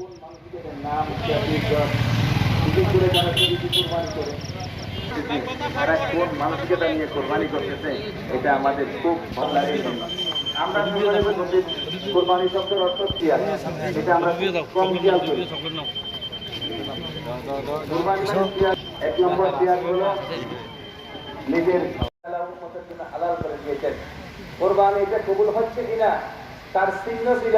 কোন মানুষের নাম বিশেষ করে যারা শরীরকে কোরবানি করে তারা কোন মানসিকতা নিয়ে কোরবানি করতেছে এটা আমাদের খুব ভালো লাগে আমরা কোরবানি শব্দের অর্থ কি আছে এটা আমরা কম খেয়াল করি কোরবানি ত্যাগ, এক নম্বর ত্যাগ হলো নিজের হালাল উম্মতের জন্য হালাল করে দিয়েছেন কোরবানি এটা কবুল হচ্ছে কিনা তার চিহ্ন ছিল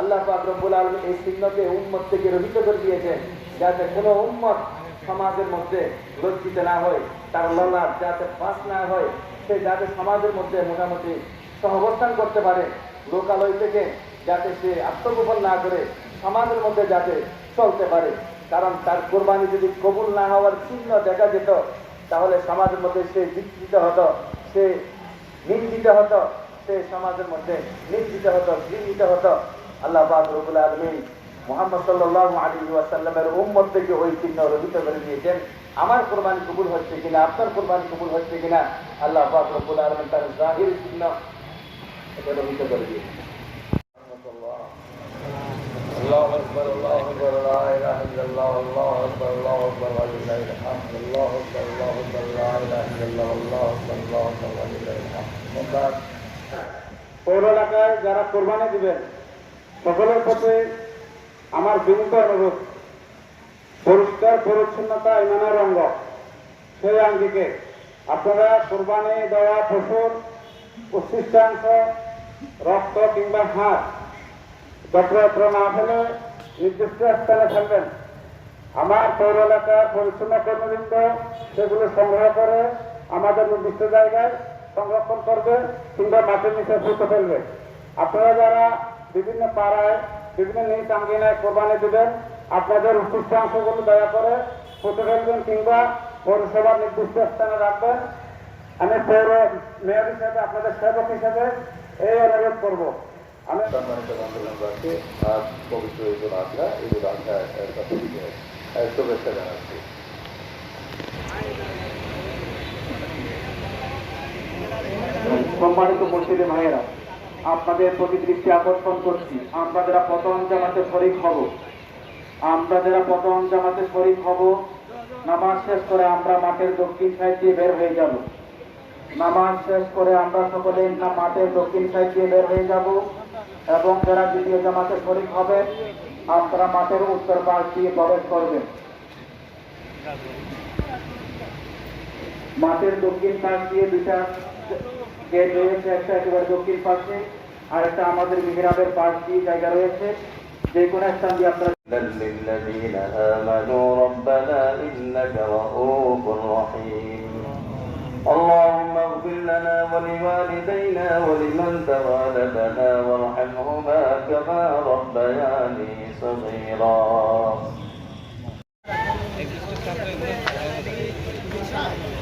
আল্লাহ পাক রব্বুল আলামিন এই চিহ্নকে উম্মত থেকে রহিত করে দিয়েছেন, যাতে কোনো উম্মত সমাজের মধ্যে লজ্জিত না হয়, তার ললাট যাতে ফাঁস না হয়, সে যাতে সমাজের মধ্যে মোটামুটি সহাবস্থান করতে পারে, লোকালয় থেকে যাতে সে আত্মগোপন না করে, সমাজের মধ্যে যাতে চলতে পারে। কারণ তার কোরবানি যদি কবুল না হওয়ার চিহ্ন দেখা যেত, তাহলে সমাজের মধ্যে সে বিকৃত হতো, সে নিন্দিত হতো, সে সমাজের মধ্যে নিন্দিত হতো, ঘৃণিত হতো। আল্লাহ পাক রবুল আলমিন মোহাম্মদ সাল্লাহ আলী ওয়াসাল্লামের উম্মত থেকে ওই চিহ্ন রহিত করে দিয়েছেন আমার কোরবানি কবুল হচ্ছে কিনা আপনার কোরবানি কবুল হচ্ছে কিনা আল্লাহ পাক রবুল আলমিন তার জাহির চিহ্ন এটা রহিত করে দিয়েছেন الله أكبر الله أكبر لا إله إلا الله الله أكبر الله أكبر ولله الحمد الله أكبر الله أكبر لا إله إلا الله الله أكبر الله أكبر ولله الحمد পৌর এলাকায় যারা কোরবানি দিবেন সকলের প্রতি আমার বিনীত অনুরোধ, পরিষ্কার পরিচ্ছন্নতা ইমানের অঙ্গ। সেই আঙ্গিকে আপনারা কোরবানি দেওয়া পশুর উচ্ছিষ্টাংশ, রক্ত কিংবা হাত যত্রত্র না ফেলে নির্দিষ্ট স্থানে ফেলবেন। আমার পৌর এলাকার পরিচ্ছন্ন কর্মবৃন্দ সেগুলো সংগ্রহ করে আমাদের নির্দিষ্ট জায়গায় সংরক্ষণ করবে কিংবা মাটির নিচে ফুটে ফেলবে। আপনারা যারা বিভিন্ন পাড়ায় বিভিন্ন নিজ আঙ্গিনায় কোরবানি দেবেন। আপনাদের উচ্ছিষ্টাংশগুলো দয়া করে ফুটে ফেলবেন কিংবা পৌরসভার নির্দিষ্ট স্থানে রাখবেন। আমি পৌর মেয়র হিসেবে আপনাদের সেবক হিসেবে এই অনুরোধ করব। আমি সম্মানিত বন্ধুবান্ধবকে আজ পবিত্র ঈদুল আজহা। ঈদুল আজহা সকলকে শুভেচ্ছা জানাচ্ছি। সম্মানিত মসজিদে ভাইয়েরা আপনাদের প্রতি দৃষ্টি আকর্ষণ করছি। আমরা যারা পতন জামাতে শরিক হব, আমরা যারা পতন জামাতে শরিক হব, নামাজ শেষ করে আমরা মাঠের দক্ষিণ সাইড দিয়ে বের হয়ে যাব। নামাজ শেষ করে আমরা সকলে মাঠের দক্ষিণ সাইড দিয়ে বের হয়ে যাব এবং যারা দ্বিতীয় জামাতে শরিক হবে, আপনারা মাঠের উত্তর পাশ দিয়ে প্রবেশ করবেন। মাঠের দক্ষিণ পাশ দিয়ে দুটা গেট রয়েছে একটা একেবারে দক্ষিণ পাশে আর একটা আমাদের মিহরাবের পাশ দিয়ে জায়গা রয়েছে যে কোনো স্থান দিয়ে আপনারা للذين آمنوا ربنا إنك رؤوف رحيم اللهم اغفر لنا ولوالدينا ولمن توالدنا وارحمهما كما ربياني صغيرا Thank you.